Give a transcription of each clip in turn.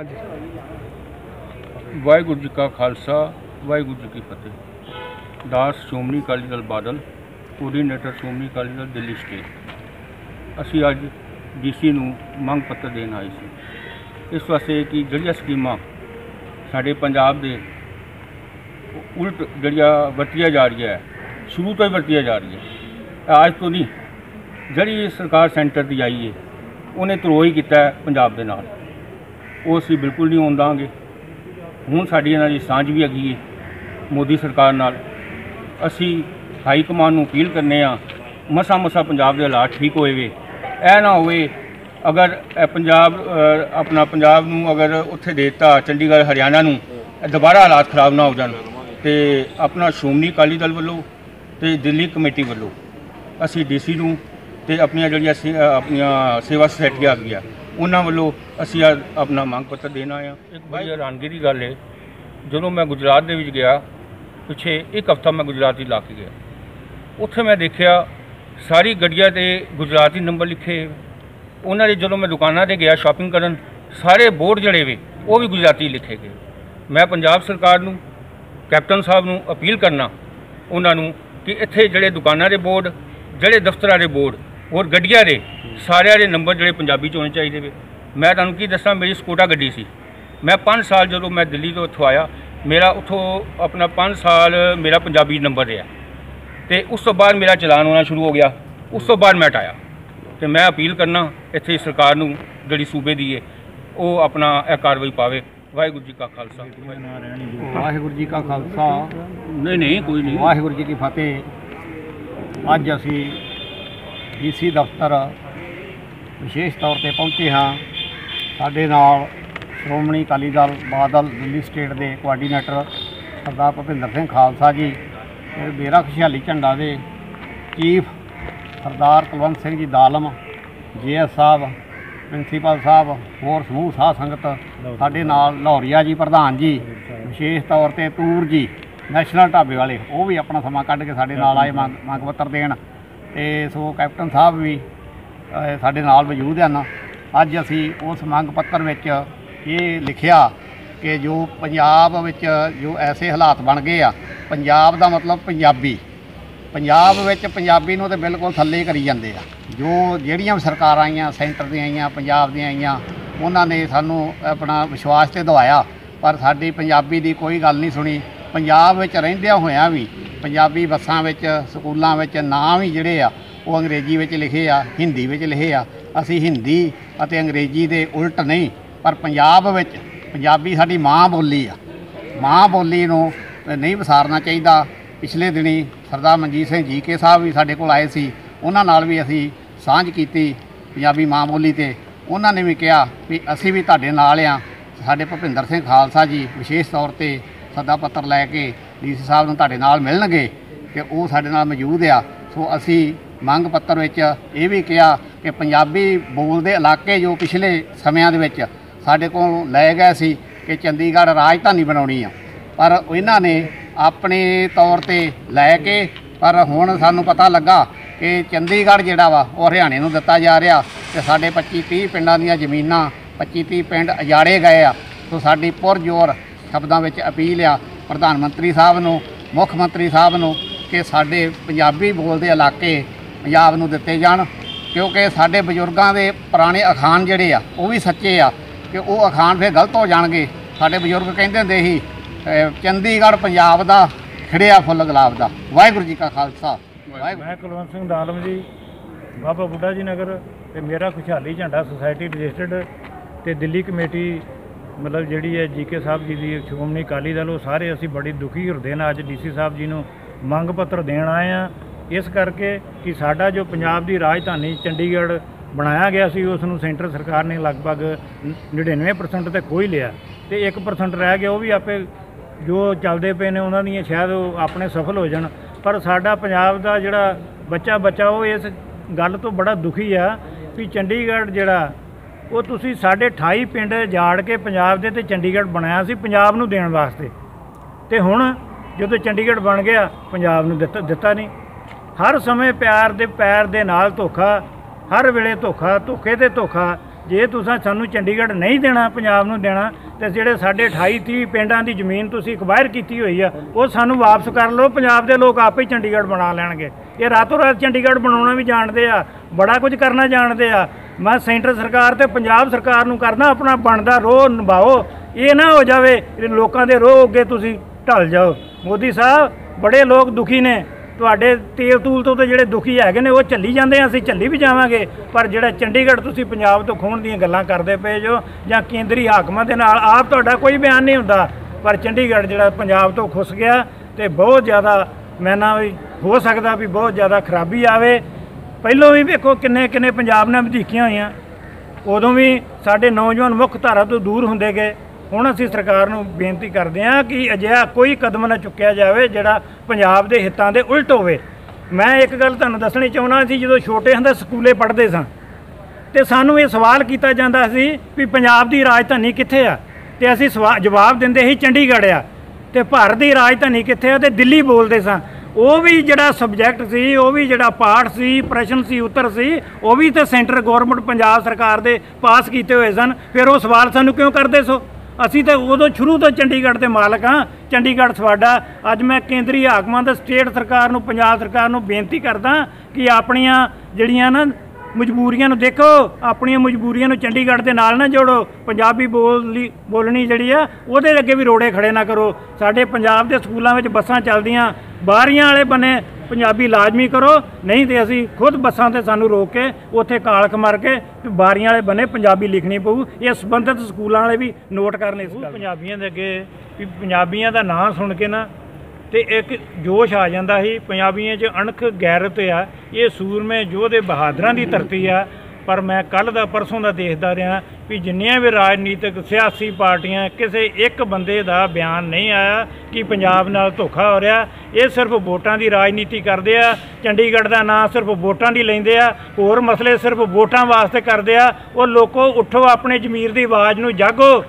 ਹਾਂਜੀ। ਵਾਹਿਗੁਰੂ ਜੀ ਕਾ ਖਾਲਸਾ, ਵਾਹਿਗੁਰੂ ਜੀ ਕੀ ਫਤਿਹ। ਦਾਸ ਸ਼੍ਰੋਮਣੀ ਅਕਾਲੀ ਦਲ ਬਾਦਲ ਕੋਆਰਡੀਨੇਟਰ ਸ਼੍ਰੋਮਣੀ ਅਕਾਲੀ ਦਲ ਦਿੱਲੀ ਸਟੇਟ ਅਸੀਂ ਅੱਜ ਡੀਸੀ ਨੂੰ ਮੰਗ ਪੱਤਰ ਦੇਣ ਆਏ ਸੀ। ਇਸ ਵਾਸਤੇ ਕਿ ਜਿਹੜੀਆਂ ਸਕੀਮਾਂ ਸਾਡੇ ਪੰਜਾਬ ਦੇ ਉਲਟ ਜਿਹੜੀਆਂ ਵਰਤੀਆਂ ਜਾ ਰਹੀਆਂ ਹੈ, ਸ਼ੁਰੂ ਤੋਂ ਹੀ ਵਰਤੀਆਂ ਜਾ ਰਹੀਆਂ ਹੈ ਅੱਜ ਤੋਂ ਨਹੀਂ, ਜਿਹੜੀ ਸਰਕਾਰ ਸੈਂਟਰ ਦੀ ਆਈ ਹੈ, ਉਹਨੇ ਧਰੋਹ ਕੀਤਾ ਪੰਜਾਬ ਦੇ ਨਾਲ। ਉਹ ਅਸੀਂ ਬਿਲਕੁਲ ਨਹੀਂ ਹੋਣ ਦਾਂਗੇ ਹੁਣ ਸਾਡੀ ਇਹਨਾਂ ਦੀ ਸਾਂਝ ਵੀ ਹੈਗੀ ਹੈ ਮੋਦੀ ਸਰਕਾਰ ਨਾਲ। ਅਸੀਂ ਹਾਈ ਕਮਾਨ ਨੂੰ ਅਪੀਲ ਕਰਨੇ ਆ, ਮਸਾ ਮਸਾ ਪੰਜਾਬ ਦੇ ਹਾਲਾਤ ਠੀਕ ਹੋਏ ਵੇ। ਇਹ ਨਾ ਹੋਵੇ, ਅਗਰ ਪੰਜਾਬ ਆਪਣਾ ਪੰਜਾਬ ਨੂੰ ਅਗਰ ਉੱਥੇ ਦੇਤਾ ਚੰਡੀਗੜ੍ਹ, ਹਰਿਆਣਾ ਨੂੰ ਦੁਬਾਰਾ ਹਾਲਾਤ ਖਰਾਬ ਨਾ ਹੋ ਜਾਣ। ਤੇ ਆਪਣਾ ਸ਼੍ਰੋਮਣੀ ਅਕਾਲੀ ਦਲ ਵੱਲੋਂ ਤੇ ਦਿੱਲੀ ਕਮੇਟੀ ਵੱਲੋਂ ਅਸੀਂ ਡੀਸੀ ਨੂੰ ਤੇ ਆਪਣੀਆਂ ਜਿਹੜੀਆਂ ਸੇ- ਆਪਣੀਆਂ ਸੇਵਾ ਸੁਸਾਇਟੀਆਂ ਆ ਗਈਆਂ ਉਹਨਾਂ ਵੱਲੋਂ ਅਸੀਂ ਅੱਜ ਆਪਣਾ ਮੰਗ ਪੱਤਰ ਦੇਣਾ ਆ ਇੱਕ ਬੜੀ ਹੈਰਾਨਗੀ ਦੀ ਗੱਲ ਹੈ ਜਦੋਂ ਮੈਂ ਗੁਜਰਾਤ ਦੇ ਵਿੱਚ ਗਿਆ, ਪਿੱਛੇ ਇੱਕ ਹਫ਼ਤਾ ਮੈਂ ਗੁਜਰਾਤ ਹੀ ਲਾ ਕੇ ਗਿਆ। ਉੱਥੇ ਮੈਂ ਦੇਖਿਆ ਸਾਰੀ ਗੱਡੀਆਂ ਤੇ ਗੁਜਰਾਤੀ ਨੰਬਰ ਲਿਖੇ ਉਹਨਾਂ ਦੇ ਜਦੋਂ ਮੈਂ ਦੁਕਾਨਾਂ ਤੇ ਗਿਆ ਸ਼ਾਪਿੰਗ ਕਰਨ, ਸਾਰੇ ਬੋਰਡ ਜਿਹੜੇ ਵੇ, ਉਹ ਵੀ ਗੁਜਰਾਤੀ ਲਿਖੇ ਗਏ। ਮੈਂ ਪੰਜਾਬ ਸਰਕਾਰ ਨੂੰ, ਕੈਪਟਨ ਸਾਹਿਬ ਨੂੰ ਅਪੀਲ ਕਰਨਾ, ਉਹਨਾਂ ਨੂੰ ਕਿ ਇੱਥੇ ਜਿਹੜੇ ਦੁਕਾਨਾਂ ਦੇ ਬੋਰਡ, ਜਿਹੜੇ ਦਫ਼ਤਰਾਂ ਦੇ ਬੋਰਡ ਔਰ ਗੱਡੀਆਂ ਦੇ ਸਾਰਿਆਂ ਦੇ ਨੰਬਰ ਜਿਹੜੇ ਪੰਜਾਬੀ ਚ ਹੋਣੇ ਚਾਹੀਦੇ ਵੇ। ਮੈਂ ਤੁਹਾਨੂੰ ਕੀ ਦੱਸਾਂ ਮੇਰੀ ਸਕੋਟਾ ਗੱਡੀ ਸੀ। ਮੈਂ 5 ਸਾਲ ਜਦੋਂ ਮੈਂ ਦਿੱਲੀ ਤੋਂ ਉੱਥੋਂ ਆਇਆ ਮੇਰਾ ਉੱਥੋਂ ਆਪਣਾ 5 ਸਾਲ ਮੇਰਾ ਪੰਜਾਬੀ ਨੰਬਰ ਰਿਹਾ। ਤੇ ਉਸ ਤੋਂ ਬਾਅਦ ਮੇਰਾ ਚਲਾਨ ਹੋਣਾ ਸ਼ੁਰੂ ਹੋ ਗਿਆ। ਉਸ ਤੋਂ ਬਾਅਦ ਮੈਂ ਹਟਾਇਆ। ਤੇ ਮੈਂ ਅਪੀਲ ਕਰਨਾ ਇੱਥੇ ਸਰਕਾਰ ਨੂੰ ਜਿਹੜੀ ਸੂਬੇ ਦੀ ਹੈ ਉਹ ਆਪਣਾ ਇਹ ਕਾਰਵਾਈ ਪਾਵੇ। ਵਾਹਿਗੁਰੂ ਜੀ ਕਾ ਖਾਲਸਾ। ਵਾਹਿਗੁਰੂ ਜੀ ਕਾ ਖਾਲਸਾ। ਨਹੀਂ ਨਹੀਂ ਕੋਈ ਨਹੀਂ। ਵਾਹਿਗੁਰੂ ਜੀ ਕੀ ਫਤਿਹ। ਅੱਜ ਅਸੀਂ ਡੀਸੀ ਦਫ਼ਤਰ ਵਿਸ਼ੇਸ਼ ਤੌਰ ਤੇ ਪਹੁੰਚੇ ਹਾਂ। ਸਾਡੇ ਨਾਲ ਸ਼੍ਰੋਮਣੀ ਅਕਾਲੀ ਦਲ, ਬਾਦਲ, ਦਿੱਲੀ ਸਟੇਟ ਦੇ ਕੋਆਰਡੀਨੇਟਰ ਸਰਦਾਰ ਭੁਪਿੰਦਰ ਸਿੰਘ ਖਾਲਸਾ ਜੀ ਤੇ ਮੇਰਾ ਖੁਸ਼ਹਾਲੀ ਝੰਡਾ ਦੇ ਚੀਫ ਸਰਦਾਰ ਕੁਲਵੰਤ ਸਿੰਘ ਜੀ ਦਾਲਮ, ਜੀਐਸ ਸਾਹਿਬ, ਪ੍ਰਿੰਸੀਪਲ ਸਾਹਿਬ, ਹੋਰ ਸਮੂਹ ਸਾਹ ਸੰਗਤ, ਸਾਡੇ ਨਾਲ ਲਾਹੌਰੀਆ ਜੀ ਪ੍ਰਧਾਨ ਜੀ, ਵਿਸ਼ੇਸ਼ ਤੌਰ ਤੇ ਤੂਰ ਜੀ, ਨੈਸ਼ਨਲ ਢਾਬੇ ਵਾਲੇ, ਉਹ ਵੀ ਆਪਣਾ ਸਮਾਂ ਕੱਢ ਕੇ ਸਾਡੇ ਨਾਲ ਆਏ, ਮੰਗ ਮੰਗ ਪੱਤਰ ਦੇਣ। ਤੇ ਸੋ ਕੈਪਟਨ ਸਾਹਿਬ ਵੀ ਸਾਡੇ ਨਾਲ ਮੌਜੂਦ ਹਨ। ਅੱਜ ਅਸੀਂ ਉਸ ਮੰਗ ਪੱਤਰ ਵਿੱਚ ਇਹ ਲਿਖਿਆ ਕਿ ਜੋ ਪੰਜਾਬ ਵਿੱਚ ਜੋ ਐਸੇ ਹਾਲਾਤ ਬਣ ਗਏ ਆ, ਪੰਜਾਬ ਦਾ ਮਤਲਬ ਪੰਜਾਬੀ। ਪੰਜਾਬ ਵਿੱਚ ਪੰਜਾਬੀ ਨੂੰ ਤੇ ਬਿਲਕੁਲ ਥੱਲੇ ਕਰੀ ਜਾਂਦੇ ਆ। ਜੋ ਜਿਹੜੀਆਂ ਵੀ ਸਰਕਾਰਾਂ ਆਈਆਂ, ਸੈਂਟਰ ਦੀਆਂ ਆਈਆਂ, ਪੰਜਾਬ ਦੀਆਂ ਆਈਆਂ, ਉਹਨਾਂ ਨੇ ਸਾਨੂੰ ਆਪਣਾ ਵਿਸ਼ਵਾਸ ਤੇ ਦਵਾਇਆ, ਪਰ ਸਾਡੀ ਪੰਜਾਬੀ ਦੀ ਕੋਈ ਗੱਲ ਨਹੀਂ ਸੁਣੀ। ਪੰਜਾਬ ਵਿੱਚ ਰਹਿੰਦਿਆਂ ਹੋਇਆਂ ਵੀ, ਪੰਜਾਬੀ ਬੱਸਾਂ ਵਿੱਚ, ਸਕੂਲਾਂ ਵਿੱਚ ਨਾਮ ਹੀ ਜਿਹੜੇ ਆ, ਉਹ ਅੰਗਰੇਜ਼ੀ ਵਿੱਚ ਲਿਖੇ ਆ, ਹਿੰਦੀ ਵਿੱਚ ਲਿਖੇ ਆ। ਅਸੀਂ ਹਿੰਦੀ ਅਤੇ ਅੰਗਰੇਜ਼ੀ ਦੇ ਉਲਟ ਨਹੀਂ, ਪਰ ਪੰਜਾਬ ਵਿੱਚ ਪੰਜਾਬੀ ਸਾਡੀ ਮਾਂ ਬੋਲੀ ਆ। ਮਾਂ ਬੋਲੀ ਨੂੰ ਨਹੀਂ ਵਿਸਾਰਨਾ ਚਾਹੀਦਾ। ਪਿਛਲੇ ਦਿਨੀ ਸਰਦਾਰ ਮਨਜੀਤ ਸਿੰਘ ਜੀ ਕੇ ਸਾਹਿਬ ਵੀ ਸਾਡੇ ਕੋਲ ਆਏ ਸੀ। ਉਹਨਾਂ ਨਾਲ ਵੀ ਅਸੀਂ ਸਾਂਝ ਕੀਤੀ ਪੰਜਾਬੀ ਮਾਂ ਬੋਲੀ ਤੇ। ਉਹਨਾਂ ਨੇ ਵੀ ਕਿਹਾ ਵੀ ਅਸੀਂ ਵੀ ਤੁਹਾਡੇ ਨਾਲ ਆ। ਸਾਡੇ ਭੁਪਿੰਦਰ ਸਿੰਘ ਖਾਲਸਾ ਜੀ, ਵਿਸ਼ੇਸ਼ ਤੌਰ ਤੇ ਸੱਦਾ ਪੱਤਰ ਲੈ ਕੇ ਡੀਸੀ ਸਾਹਿਬ ਨੂੰ ਤੁਹਾਡੇ ਨਾਲ ਮਿਲਣਗੇ ਕਿ ਉਹ ਸਾਡੇ ਨਾਲ ਮੌਜੂਦ ਆ। ਸੋ ਅਸੀਂ ਮੰਗ ਪੱਤਰ ਵਿੱਚ ਇਹ ਵੀ ਕਿਹਾ ਕਿ ਪੰਜਾਬੀ ਬੋਲਦੇ ਇਲਾਕੇ ਜੋ ਪਿਛਲੇ ਸਮਿਆਂ ਦੇ ਵਿੱਚ ਸਾਡੇ ਕੋਲ ਲੈ ਗਏ ਸੀ ਕਿ ਚੰਡੀਗੜ੍ਹ ਰਾਜਧਾਨੀ ਬਣਾਉਣੀ ਆ। ਪਰ ਇਹਨਾਂ ਨੇ ਆਪਣੇ ਤੌਰ ਤੇ ਲੈ ਕੇ, ਪਰ ਹੁਣ ਸਾਨੂੰ ਪਤਾ ਲੱਗਾ ਕਿ ਚੰਡੀਗੜ੍ਹ ਜਿਹੜਾ ਵਾ, ਉਹ ਹਰਿਆਣੇ ਨੂੰ ਦਿੱਤਾ ਜਾ ਰਿਹਾ ਤੇ ਸਾਡੇ 25 30 ਪਿੰਡਾਂ ਦੀਆਂ ਜ਼ਮੀਨਾਂ 25 30 ਪਿੰਡ ਅਜਾੜੇ ਗਏ ਆ। ਸੋ ਸਾਡੀ ਪੁਰਜੋਰ ਸ਼ਬਦਾਂ ਵਿੱਚ ਅਪੀਲ ਆ ਪ੍ਰਧਾਨ ਮੰਤਰੀ ਸਾਹਿਬ ਨੂੰ, ਮੁੱਖ ਮੰਤਰੀ ਸਾਹਿਬ ਨੂੰ ਕਿ ਸਾਡੇ ਪੰਜਾਬੀ ਬੋਲਦੇ ਇਲਾਕੇ ਪੰਜਾਬ ਨੂੰ ਦਿੱਤੇ ਜਾਣ, ਕਿਉਂਕਿ ਸਾਡੇ ਬਜ਼ੁਰਗਾਂ ਦੇ ਪੁਰਾਣੇ ਅਖਾਣ ਜਿਹੜੇ ਆ, ਉਹ ਵੀ ਸੱਚੇ ਆ ਕਿ ਉਹ ਅਖਾਣ ਫਿਰ ਗਲਤ ਹੋ ਜਾਣਗੇ। ਸਾਡੇ ਬਜ਼ੁਰਗ ਕਹਿੰਦੇ ਹੁੰਦੇ ਸੀ ਚੰਡੀਗੜ੍ਹ ਪੰਜਾਬ ਦਾ, ਖਿੜਿਆ ਫੁੱਲ ਗੁਲਾਬ ਦਾ। ਵਾਹਿਗੁਰੂ ਜੀ ਕਾ ਖਾਲਸਾ। ਵਾਹਿਗੁਰੂ। ਮੈਂ ਕੁਲਵੰਤ ਸਿੰਘ ਦਾਲਮ ਜੀ, ਬਾਬਾ ਬੁੱਢਾ ਜੀ ਨਗਰ ਤੇ ਮੇਰਾ ਖੁਸ਼ਹਾਲੀ ਝੰਡਾ ਸੁਸਾਇਟੀ ਰਜਿਸਟਰਡ ਤੇ ਦਿੱਲੀ ਕਮੇਟੀ ਮਤਲਬ ਜਿਹੜੀ ਹੈ ਜੀਕੇ ਸਾਹਿਬ ਜੀ ਦੀ ਸ਼੍ਰੋਮਣੀ ਅਕਾਲੀ ਦਲ, ਉਹ ਸਾਰੇ ਅਸੀਂ ਬੜੀ ਦੁਖੀ ਹਿਰਦੇ ਨਾਲ ਅੱਜ ਡੀਸੀ ਸਾਹਿਬ ਜੀ ਨੂੰ ਮੰਗ ਪੱਤਰ ਦੇਣ ਆਏ ਆ ਇਸ ਕਰਕੇ ਕਿ ਸਾਡਾ ਜੋ ਪੰਜਾਬ ਦੀ ਰਾਜਧਾਨੀ ਚੰਡੀਗੜ੍ਹ ਬਣਾਇਆ ਗਿਆ ਸੀ, ਉਸ ਨੂੰ ਸੈਂਟਰ ਸਰਕਾਰ ਨੇ ਲਗਭਗ 99% ਤੇ ਖੋਹ ਹੀ ਲਿਆ। ਤੇ 1% ਰਹਿ ਗਿਆ, ਉਹ ਵੀ ਆਪੇ ਜੋ ਚੱਲਦੇ ਪਏ ਨੇ, ਉਹਨਾਂ ਦੀਆਂ ਸ਼ਾਇਦ ਉਹ ਆਪਣੇ ਸਫਲ ਹੋ ਜਾਣ। ਪਰ ਸਾਡਾ ਪੰਜਾਬ ਦਾ ਜਿਹੜਾ ਬੱਚਾ ਬੱਚਾ ਉਹ ਇਸ ਗੱਲ ਤੋਂ ਬੜਾ ਦੁਖੀ ਆ ਵੀ ਚੰਡੀਗੜ੍ਹ ਜਿਹੜਾ ਉਹ ਤੁਸੀਂ ਸਾਡੇ 28 ਪਿੰਡ ਜਾੜ ਕੇ ਪੰਜਾਬ ਦੇ ਤੇ ਚੰਡੀਗੜ੍ਹ ਬਣਾਇਆ ਸੀ ਪੰਜਾਬ ਨੂੰ ਦੇਣ ਵਾਸਤੇ। ਤੇ ਹੁਣ ਜਦੋਂ ਚੰਡੀਗੜ੍ਹ ਬਣ ਗਿਆ, ਪੰਜਾਬ ਨੂੰ ਦਿੱਤਾ ਦਿੱਤਾ ਨਹੀਂ। ਹਰ ਸਮੇਂ ਪਿਆਰ ਦੇ ਪੈਰ ਦੇ ਨਾਲ ਧੋਖਾ, ਹਰ ਵੇਲੇ ਧੋਖਾ, ਧੋਖੇ ਤੇ ਧੋਖਾ। ਜੇ ਤੁਸੀਂ ਸਾਨੂੰ ਚੰਡੀਗੜ੍ਹ ਨਹੀਂ ਦੇਣਾ, ਪੰਜਾਬ ਨੂੰ ਦੇਣਾ, ਤੇ ਜਿਹੜੇ ਸਾਡੇ 28 30 ਪਿੰਡਾਂ ਦੀ ਜ਼ਮੀਨ ਤੁਸੀਂ ਅਕਵਾਇਰ ਕੀਤੀ ਹੋਈ ਆ, ਉਹ ਸਾਨੂੰ ਵਾਪਸ ਕਰ ਲਓ। ਪੰਜਾਬ ਦੇ ਲੋਕ ਆਪੇ ਹੀ ਚੰਡੀਗੜ੍ਹ ਬਣਾ ਲੈਣਗੇ। ਇਹ ਰਾਤੋਂ ਰਾਤ ਚੰਡੀਗੜ੍ਹ ਬਣਾਉਣਾ ਵੀ ਜਾਣਦੇ ਆ, ਬੜਾ ਕੁਝ ਕਰਨਾ ਜਾਣਦੇ ਆ। ਮੈਂ ਸੈਂਟਰ ਸਰਕਾਰ ਤੇ ਪੰਜਾਬ ਸਰਕਾਰ ਨੂੰ ਕਰਨਾ ਆਪਣਾ ਬਣਦਾ ਰੋਹ ਨਿਭਾਓ। ਇਹ ਨਾ ਹੋ ਜਾਵੇ ਲੋਕਾਂ ਦੇ ਰੋਹ ਅੱਗੇ ਤੁਸੀਂ ਢਲ ਜਾਓ। ਮੋਦੀ ਸਾਹਿਬ, ਬੜੇ ਲੋਕ ਦੁਖੀ ਨੇ। ਤੁਹਾਡੇ ਤੇਲ ਤੂਲ ਤੋਂ ਤੇ ਜਿਹੜੇ ਦੁਖੀ ਹੈਗੇ ਨੇ, ਉਹ ਚੱਲੀ ਜਾਂਦੇ ਆ, ਅਸੀਂ ਚੱਲੀ ਵੀ ਜਾਵਾਂਗੇ। ਪਰ ਜਿਹੜਾ ਚੰਡੀਗੜ੍ਹ ਤੁਸੀਂ ਪੰਜਾਬ ਤੋਂ ਖੋਣ ਦੀਆਂ ਗੱਲਾਂ ਕਰਦੇ ਪਏ ਜੋ, ਜਾਂ ਕੇਂਦਰੀ ਹਾਕਮਾਂ ਦੇ ਨਾਲ, ਆਪ ਤੁਹਾਡਾ ਕੋਈ ਬਿਆਨ ਨਹੀਂ ਹੁੰਦਾ। ਪਰ ਚੰਡੀਗੜ੍ਹ ਜਿਹੜਾ ਪੰਜਾਬ ਤੋਂ ਖੁੱਸ ਗਿਆ ਤੇ ਬਹੁਤ ਜ਼ਿਆਦਾ, ਮੈਂ ਨਾ ਵੀ ਹੋ ਸਕਦਾ ਵੀ ਬਹੁਤ ਜ਼ਿਆਦਾ ਖਰਾਬੀ ਆਵੇ। ਪਹਿਲੋਂ ਵੀ ਵੇਖੋ ਕਿੰਨੇ ਕਿੰਨੇ ਪੰਜਾਬ ਨਾਲ ਵਧੀਕੀਆਂ ਹੋਈਆਂ। ਉਦੋਂ ਵੀ ਸਾਡੇ ਨੌਜਵਾਨ ਮੁੱਖ ਧਾਰਾ ਤੋਂ ਦੂਰ ਹੁੰਦੇ ਗਏ। ਹੁਣ ਅਸੀਂ ਸਰਕਾਰ ਨੂੰ ਬੇਨਤੀ ਕਰਦੇ ਹਾਂ ਕਿ ਅਜਿਹਾ ਕੋਈ ਕਦਮ ਨਾ ਚੁੱਕਿਆ ਜਾਵੇ ਜਿਹੜਾ ਪੰਜਾਬ ਦੇ ਹਿੱਤਾਂ ਦੇ ਉਲਟ ਹੋਵੇ। ਮੈਂ ਇੱਕ ਗੱਲ ਤੁਹਾਨੂੰ ਦੱਸਣੀ ਚਾਹੁੰਦਾ ਸੀ, ਜਦੋਂ ਛੋਟੇ ਹੁੰਦੇ ਸਕੂਲੇ ਪੜ੍ਹਦੇ ਸਾਂ, ਤੇ ਸਾਨੂੰ ਇਹ ਸਵਾਲ ਕੀਤਾ ਜਾਂਦਾ ਸੀ ਵੀ ਪੰਜਾਬ ਦੀ ਰਾਜਧਾਨੀ ਕਿੱਥੇ ਆ? ਤੇ ਅਸੀਂ ਸਵਾ- ਜਵਾਬ ਦਿੰਦੇ ਸੀ ਚੰਡੀਗੜ੍ਹ ਆ। ਤੇ ਭਾਰਤ ਦੀ ਰਾਜਧਾਨੀ ਕਿੱਥੇ ਆ? ਤੇ ਦਿੱਲੀ ਬੋਲਦੇ ਸਾਂ। ਉਹ ਵੀ ਜਿਹੜਾ ਸਬਜੈਕਟ ਸੀ, ਉਹ ਵੀ ਜਿਹੜਾ ਪਾਠ ਸੀ, ਪ੍ਰਸ਼ਨ ਸੀ, ਉੱਤਰ ਸੀ, ਉਹ ਵੀ ਤੇ ਸੈਂਟਰ ਗਵਰਨਮੈਂਟ ਪੰਜਾਬ ਸਰਕਾਰ ਦੇ ਪਾਸ ਕੀਤੇ ਹੋਏ ਸਨ। ਫਿਰ ਉਹ ਸਵਾਲ ਸਾਨੂੰ ਕਿਉਂ ਕਰਦੇ ਸੋ? ਅਸੀਂ ਤਾਂ ਉਦੋਂ ਸ਼ੁਰੂ ਤੋਂ ਚੰਡੀਗੜ੍ਹ ਦੇ ਮਾਲਕ ਹਾਂ। ਚੰਡੀਗੜ੍ਹ ਤੁਹਾਡਾ ਅੱਜ ਮੈਂ ਕੇਂਦਰੀ ਹਾਕਮਾਂ ਦਾ ਸਟੇਟ ਸਰਕਾਰ ਨੂੰ, ਪੰਜਾਬ ਸਰਕਾਰ ਨੂੰ ਬੇਨਤੀ ਕਰਦਾ ਕਿ ਆਪਣੀਆਂ ਜਿਹੜੀਆਂ ਨਾ ਮਜਬੂਰੀਆਂ ਨੂੰ ਦੇਖੋ, ਆਪਣੀਆਂ ਮਜਬੂਰੀਆਂ ਨੂੰ ਚੰਡੀਗੜ੍ਹ ਦੇ ਨਾਲ ਨਾ ਜੋੜੋ। ਪੰਜਾਬੀ ਬੋਲੀ ਬੋਲਣੀ ਜਿਹੜੀ ਆ, ਉਹਦੇ ਅੱਗੇ ਵੀ ਰੋੜੇ ਖੜੇ ਨਾ ਕਰੋ। ਸਾਡੇ ਪੰਜਾਬ ਦੇ ਸਕੂਲਾਂ ਵਿੱਚ ਬੱਸਾਂ ਚੱਲਦੀਆਂ, ਬਾਹਰੀਆਂ ਵਾਲੇ ਬੰਨੇ ਪੰਜਾਬੀ ਲਾਜ਼ਮੀ ਕਰੋ। ਨਹੀਂ ਤੇ ਅਸੀਂ ਖੁਦ ਬੱਸਾਂ ਤੇ ਸਾਨੂੰ ਰੋਕ ਕੇ ਉੱਥੇ ਕਾਲਖ ਮਾਰ ਕੇ ਵੀ ਬਾਰੀਆਂ ਵਾਲੇ ਬੰਨੇ ਪੰਜਾਬੀ ਲਿਖਣੀ ਪਊ। ਇਹ ਸੰਬੰਧਿਤ ਸਕੂਲਾਂ ਵਾਲੇ ਵੀ ਨੋਟ ਕਰ ਲੈ ਇਸ ਪੰਜਾਬੀਆਂ ਦੇ ਅੱਗੇ, ਵੀ ਪੰਜਾਬੀਆਂ ਦਾ ਨਾਂ ਸੁਣ ਕੇ ਨਾ ਤੇ ਇੱਕ ਜੋਸ਼ ਆ ਜਾਂਦਾ ਸੀ, ਪੰਜਾਬੀਆਂ 'ਚ ਅਣਖ ਗੈਰਤ ਆ। ਇਹ ਸੂਰਮੇ ਯੋਧੇ ਬਹਾਦਰਾਂ ਦੀ ਧਰਤੀ ਆ। ਪਰ ਮੈਂ ਕੱਲ ਦਾ ਪਰਸੋਂ ਦਾ ਦੇਖਦਾ ਰਿਹਾ ਵੀ ਜਿੰਨੀਆਂ ਵੀ ਰਾਜਨੀਤਿਕ ਸਿਆਸੀ ਪਾਰਟੀਆਂ ਕਿਸੇ ਇੱਕ ਬੰਦੇ ਦਾ ਬਿਆਨ ਨਹੀਂ ਆਇਆ ਕਿ ਪੰਜਾਬ ਨਾਲ ਧੋਖਾ ਹੋ ਰਿਹਾ। ਇਹ ਸਿਰਫ ਵੋਟਾਂ ਦੀ ਰਾਜਨੀਤੀ ਕਰਦੇ ਆ। ਚੰਡੀਗੜ੍ਹ ਦਾ ਨਾਂ ਸਿਰਫ ਵੋਟਾਂ ਦੀ ਲੈਂਦੇ ਆ। ਹੋਰ ਮਸਲੇ ਸਿਰਫ ਵੋਟਾਂ ਵਾਸਤੇ ਕਰਦੇ ਆ। ਉਹ ਲੋਕੋ ਉੱਠੋ ਆਪਣੇ ਜ਼ਮੀਰ ਦੀ ਆਵਾਜ਼ ਨੂੰ ਜਾਗੋ।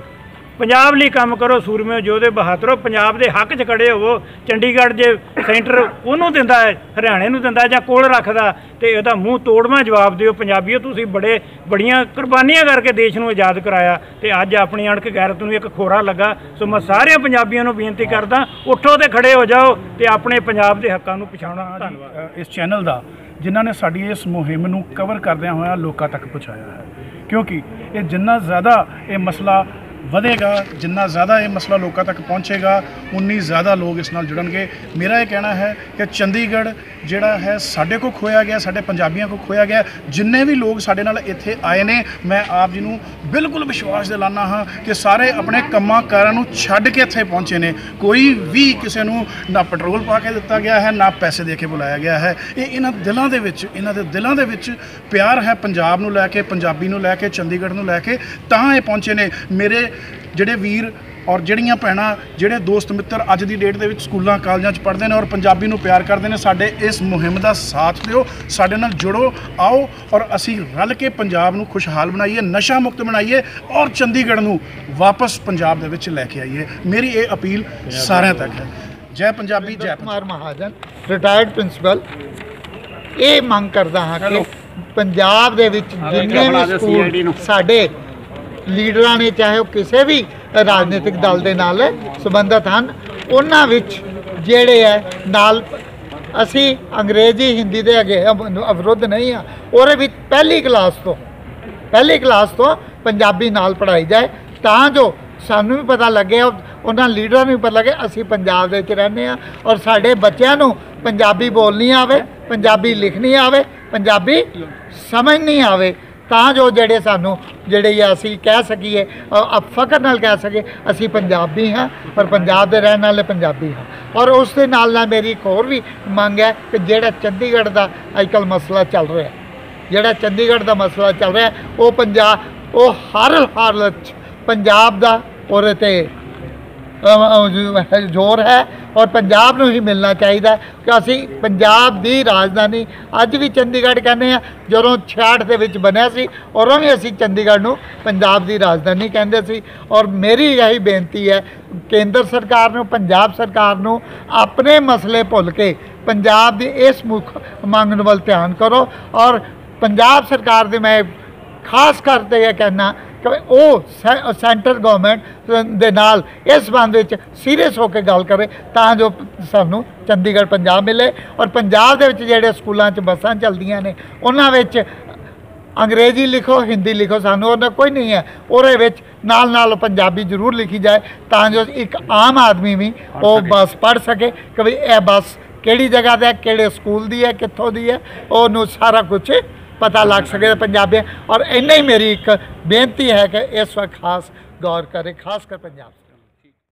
ਪੰਜਾਬ ਲਈ ਕੰਮ ਕਰੋ ਸੂਰਮਿਓ ਯੋਧੇ ਬਹਾਦਰੋ ਪੰਜਾਬ ਦੇ ਹੱਕ 'ਚ ਖੜੇ ਹੋਵੋ। ਚੰਡੀਗੜ੍ਹ ਜੇ ਸੈਂਟਰ ਉਹਨੂੰ ਦਿੰਦਾ ਹੈ, ਹਰਿਆਣੇ ਨੂੰ ਦਿੰਦਾ ਜਾਂ ਕੋਲ ਰੱਖਦਾ, ਤੇ ਇਹਦਾ ਮੂੰਹ ਤੋੜਵਾਂ ਜਵਾਬ ਦਿਓ। ਪੰਜਾਬੀਓ, ਤੁਸੀਂ ਬੜੇ ਬੜੀਆਂ ਕੁਰਬਾਨੀਆਂ ਕਰਕੇ ਦੇਸ਼ ਨੂੰ ਆਜ਼ਾਦ ਕਰਾਇਆ, ਤੇ ਅੱਜ ਆਪਣੀ ਅਣਖ ਗੈਰਤ ਨੂੰ ਇੱਕ ਖੋਰਾ ਲੱਗਾ। ਸੋ ਮੈਂ ਸਾਰਿਆਂ ਪੰਜਾਬੀਆਂ ਨੂੰ ਬੇਨਤੀ ਕਰਦਾ, ਉੱਠੋ ਤੇ ਖੜੇ ਹੋ ਜਾਓ ਤੇ ਆਪਣੇ ਪੰਜਾਬ ਦੇ ਹੱਕਾਂ ਨੂੰ ਪਛਾਣੋ। ਧੰਨਵਾਦ। ਇਸ ਚੈਨਲ ਦਾ, ਜਿਨ੍ਹਾਂ ਨੇ ਸਾਡੀ ਇਸ ਮੁਹਿੰਮ ਨੂੰ ਕਵਰ ਕਰਦਿਆਂ ਹੋਇਆ ਲੋਕਾਂ ਤੱਕ ਪਹੁੰਚਾਇਆ ਹੈ। ਕਿਉਂਕਿ ਇਹ ਜਿੰਨਾ ਜ਼ਿਆਦਾ ਇਹ ਮਸਲਾ ਵਧੇਗਾ, ਜਿੰਨਾ ਜ਼ਿਆਦਾ ਇਹ ਮਸਲਾ ਲੋਕਾਂ ਤੱਕ ਪਹੁੰਚੇਗਾ, ਉਨੀ ਜ਼ਿਆਦਾ ਲੋਕ ਇਸ ਨਾਲ ਜੁੜਨਗੇ। ਮੇਰਾ ਇਹ ਕਹਿਣਾ ਹੈ ਕਿ ਚੰਡੀਗੜ੍ਹ ਜਿਹੜਾ ਹੈ ਸਾਡੇ ਕੋ ਖੋਇਆ ਗਿਆ, ਸਾਡੇ ਪੰਜਾਬੀਆਂ ਕੋ ਖੋਇਆ ਗਿਆ। ਜਿੰਨੇ ਵੀ ਲੋਕ ਸਾਡੇ ਨਾਲ ਇੱਥੇ ਆਏ ਨੇ, ਮੈਂ ਆਪ ਜੀ ਨੂੰ ਬਿਲਕੁਲ ਵਿਸ਼ਵਾਸ ਦਿਲਾਨਾ ਹਾਂ ਕਿ ਸਾਰੇ ਆਪਣੇ ਕੰਮਾਂ ਕਾਰਾਂ ਨੂੰ ਛੱਡ ਕੇ ਇੱਥੇ ਪਹੁੰਚੇ ਨੇ। ਕੋਈ ਵੀ ਕਿਸੇ ਨੂੰ ਨਾ ਪੈਟਰੋਲ ਪਾ ਕੇ ਦਿੱਤਾ ਗਿਆ ਹੈ, ਨਾ ਪੈਸੇ ਦੇ ਕੇ ਬੁਲਾਇਆ ਗਿਆ ਹੈ। ਇਹ ਇਹਨਾਂ ਦਿਲਾਂ ਦੇ ਵਿੱਚ, ਇਹਨਾਂ ਦੇ ਦਿਲਾਂ ਦੇ ਵਿੱਚ ਪਿਆਰ ਹੈ ਪੰਜਾਬ ਨੂੰ ਲੈ ਕੇ, ਪੰਜਾਬੀ ਨੂੰ ਲੈ ਕੇ, ਚੰਡੀਗੜ੍ਹ ਨੂੰ ਲੈ ਕੇ, ਤਾਂ ਇਹ ਪਹੁੰਚੇ ਨੇ। ਮੇਰੇ ਜਿਹੜੇ ਵੀਰ ਔਰ ਜਿਹੜੀਆਂ ਭੈਣਾਂ ਜਿਹੜੇ ਦੋਸਤ ਮਿੱਤਰ ਅੱਜ ਦੀ ਡੇਟ ਦੇ ਵਿੱਚ ਸਕੂਲਾਂ ਕਾਲਜਾਂ 'ਚ ਪੜ੍ਹਦੇ ਨੇ ਔਰ ਪੰਜਾਬੀ ਨੂੰ ਪਿਆਰ ਕਰਦੇ ਨੇ ਸਾਡੇ ਇਸ ਮੁਹਿੰਮ ਦਾ ਸਾਥ ਦਿਓ ਸਾਡੇ ਨਾਲ ਜੁੜੋ ਆਓ ਔਰ ਅਸੀਂ ਰਲ ਕੇ ਪੰਜਾਬ ਨੂੰ ਖੁਸ਼ਹਾਲ ਬਣਾਈਏ ਨਸ਼ਾ ਮੁਕਤ ਬਣਾਈਏ ਔਰ ਚੰਡੀਗੜ੍ਹ ਨੂੰ ਵਾਪਸ ਪੰਜਾਬ ਦੇ ਵਿੱਚ ਲੈ ਕੇ ਆਈਏ। ਮੇਰੀ ਇਹ ਅਪੀਲ ਸਾਰਿਆਂ ਤੱਕ ਹੈ। ਜੈ ਪੰਜਾਬੀ ਜੈ ਪੰਜਾਬ ਕੁਮਾਰ ਮਹਾਜਨ ਰਿਟਾਇਰਡ ਪ੍ਰਿੰਸੀਪਲ ਇਹ ਮੰਗ ਕਰਦਾ ਹਾਂ ਕਿ ਪੰਜਾਬ ਦੇ ਵਿੱਚ ਜਿੰਨੇ ਵੀ ਸਕੂਲ ਸਾਡੇ ਲੀਡਰਾਂ ਨੇ ਚਾਹੇ ਉਹ ਕਿਸੇ ਵੀ ਰਾਜਨੀਤਿਕ ਦਲ ਦੇ ਨਾਲ ਸੰਬੰਧਿਤ ਹਨ। ਉਹਨਾਂ ਵਿੱਚ ਜਿਹੜੇ ਹੈ, ਨਾਲ ਅਸੀਂ ਅੰਗਰੇਜ਼ੀ, ਹਿੰਦੀ ਦੇ ਅੱਗੇ ਅਵ- ਅਵਰੁੱਧ ਨਹੀਂ ਆ ਉਹਦੇ ਵਿੱਚ ਪਹਿਲੀ ਕਲਾਸ ਤੋਂ, ਪਹਿਲੀ ਕਲਾਸ ਤੋਂ ਪੰਜਾਬੀ ਨਾਲ ਪੜ੍ਹਾਈ ਜਾਏ, ਤਾਂ ਜੋ ਸਾਨੂੰ ਵੀ ਪਤਾ ਲੱਗੇ ਔਰ ਉਹਨਾਂ ਲੀਡਰਾਂ ਨੂੰ ਵੀ ਪਤਾ ਲੱਗੇ, ਅਸੀਂ ਪੰਜਾਬ ਦੇ ਵਿੱਚ ਰਹਿੰਦੇ ਆ ਔਰ ਸਾਡੇ ਬੱਚਿਆਂ ਨੂੰ ਪੰਜਾਬੀ ਬੋਲਣੀ ਆਵੇ, ਪੰਜਾਬੀ ਲਿਖਣੀ ਆਵੇ, ਪੰਜਾਬੀ ਸਮਝਣੀ ਆਵੇ। ਤਾਂ ਜੋ ਜਿਹੜੇ ਸਾਨੂੰ, ਜਿਹੜੇ ਆ ਅਸੀਂ ਕਹਿ ਸਕੀਏ, ਅ- ਫਖਰ ਨਾਲ ਕਹਿ ਸਕੀਏ, ਅਸੀਂ ਪੰਜਾਬੀ ਹਾਂ, ਪਰ ਪੰਜਾਬ ਦੇ ਰਹਿਣ ਵਾਲੇ ਪੰਜਾਬੀ ਹਾਂ। ਔਰ ਉਸ ਦੇ ਨਾਲ ਨਾਲ ਮੇਰੀ ਇੱਕ ਹੋਰ ਵੀ ਮੰਗ ਹੈ ਕਿ ਜਿਹੜਾ ਚੰਡੀਗੜ੍ਹ ਦਾ ਅੱਜਕੱਲ ਮਸਲਾ ਚੱਲ ਰਿਹਾ ਜਿਹੜਾ ਚੰਡੀਗੜ੍ਹ ਦਾ ਮਸਲਾ ਚੱਲ ਰਿਹਾ ਉਹ ਪੰਜਾਬ ਉਹ ਹਰ ਹਾਲਤ 'ਚ ਪੰਜਾਬ ਦਾ ਔਰ ਤੇ ਜ਼ੋਰ ਹੈ ਔਰ ਪੰਜਾਬ ਨੂੰ ਹੀ ਮਿਲਣਾ ਚਾਹੀਦਾ ਕਿ ਅਸੀਂ ਪੰਜਾਬ ਦੀ ਰਾਜਧਾਨੀ ਅੱਜ ਵੀ ਚੰਡੀਗੜ੍ਹ ਕਹਿੰਦੇ ਆ ਜਦੋਂ 66 ਦੇ ਵਿੱਚ ਬਣਿਆ ਸੀ, ਉਦੋਂ ਵੀ ਅਸੀਂ ਚੰਡੀਗੜ੍ਹ ਨੂੰ ਪੰਜਾਬ ਦੀ ਰਾਜਧਾਨੀ ਕਹਿੰਦੇ ਸੀ। ਔਰ ਮੇਰੀ ਇਹੀ ਬੇਨਤੀ ਹੈ, ਕੇਂਦਰ ਸਰਕਾਰ ਨੂੰ, ਪੰਜਾਬ ਸਰਕਾਰ ਨੂੰ ਆਪਣੇ ਮਸਲੇ ਭੁੱਲ ਕੇ ਪੰਜਾਬ ਦੀ ਇਸ ਮੁੱਖ ਮੰਗ ਵੱਲ ਧਿਆਨ ਕਰੋ। ਔਰ ਪੰਜਾਬ ਸਰਕਾਰ ਦੇ ਮੈਂ ਖਾਸ ਕਰਕੇ ਇਹ ਕਹਿਣਾ ਕਿ ਉਹ ਸੈਂਟਰ ਗਵਰਨਮੈਂਟ ਦੇ ਨਾਲ ਇਸ ਸੰਬੰਧ ਵਿੱਚ ਸੀਰੀਅਸ ਹੋ ਕੇ ਗੱਲ ਕਰੇ ਤਾਂ ਜੋ ਸਾਨੂੰ ਚੰਡੀਗੜ੍ਹ ਪੰਜਾਬ ਮਿਲੇ ਔਰ ਪੰਜਾਬ ਦੇ ਵਿੱਚ ਜਿਹੜੇ ਸਕੂਲਾਂ 'ਚ ਬੱਸਾਂ ਚੱਲਦੀਆਂ ਨੇ ਉਹਨਾਂ ਵਿੱਚ ਅੰਗਰੇਜ਼ੀ ਲਿਖੋ ਹਿੰਦੀ ਲਿਖੋ ਸਾਨੂੰ ਉਹਨਾਂ ਕੋਈ ਨਹੀਂ ਹੈ। ਉਹਦੇ ਵਿੱਚ ਨਾਲ ਨਾਲ ਪੰਜਾਬੀ ਜ਼ਰੂਰ ਲਿਖੀ ਜਾਏ ਤਾਂ ਜੋ ਇੱਕ ਆਮ ਆਦਮੀ ਵੀ ਉਹ ਬੱਸ ਪੜ੍ਹ ਸਕੇ ਕਿ ਵੀ ਇਹ ਬੱਸ ਕਿਹੜੀ ਜਗ੍ਹਾ ਹੈ ਕਿਹੜੇ ਸਕੂਲ ਦੀ ਹੈ ਕਿੱਥੋਂ ਦੀ ਹੈ ਉਹਨੂੰ ਸਾਰਾ ਕੁਝ ਪਤਾ ਲੱਗ ਸਕੇ ਪੰਜਾਬੀ ਔਰ ਇੰਨਾ ਹੀ ਮੇਰੀ ਇੱਕ ਬੇਨਤੀ ਹੈ ਕਿ ਇਸ ਵਕਤ ਖਾਸ ਗੌਰ ਕਰੇ, ਖਾਸ ਕਰ ਪੰਜਾਬ